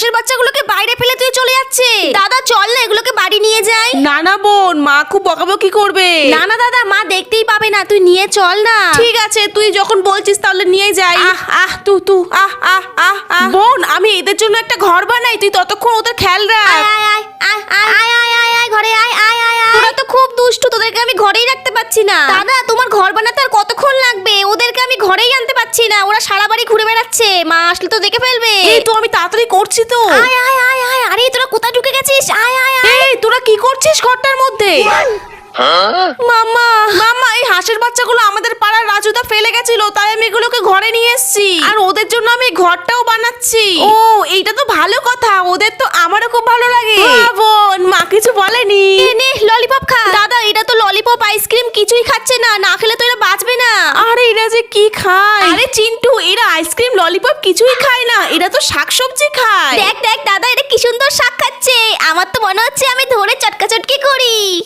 হাঁসের বাচ্চাগুলোকে বাইরে ফেলে তুই চলে যাচ্ছে দাদা চল না এগুলোকে বাড়ি নিয়ে যাই না না বোন মা খুব বকাবকি করবে না না দাদা মা দেখতেই পাবে না তুই নিয়ে চল না ঠিক আছে তুই যখন বলছিস তাহলে নিয়ে যাই আহ আহ তু তু আহ আহ আহ আহ বোন আমি এদের জন্য একটা ঘর বানাই তুই ততক্ষণ ওদের খেয়াল রাখ আয় আয় আয় আয় আয় আয় আয় আয় ঘরে আয় আয় আয় আয় তোরা তো খুব দুষ্টু তোদেরকে আমি ঘরেই রাখতে পাচ্ছি না দাদা তোমার ঘর বানাতে আর কতক্ষণ লাগবে ওদেরকে আমি ঘরেই আনতে পাচ্ছি না ওরা সারা বাড়ি ঘুরে বেড়াচ্ছে। মা আসলে তো দেখে ফেলবে। এই তো আমি তাড়াতাড়ি করছি তো। আয় আয় আয় আয় আরে তোরা কোথায় ঢুকে গেছিস? আয় আয় আয়। এই তোরা কি করছিস ঘরটার মধ্যে? মামা মামা এই হাঁসের বাচ্চাগুলো আমাদের পাড়ার রাজুদা ফেলে গেছিল তাই আমি এগুলোকে ঘরে নিয়ে এসেছি। আর ওদের জন্য আমি ঘরটাও বানাচ্ছি। ও এইটা তো ভালো কথা ওদের তো আমারও খুব ভালো লাগে। বোন। মা কিছু বলেনি। নে ললিপপ খা। দাদা এটা তো ললিপপ আইসক্রিম কিছুই খাচ্ছে না না খেলে তো এরা বাঁচবে না আরে এরা যে কি খায়। আরে চিন্টু এরা আইসক্রিম ললিপপ কিছুই খায় না। এরা তো শাকসবজি খায়। দেখ দেখ দাদা এটা কি সুন্দর শাক খাচ্ছে। আমার তো মনে হচ্ছে আমি ধরে চটকা চটকি করি।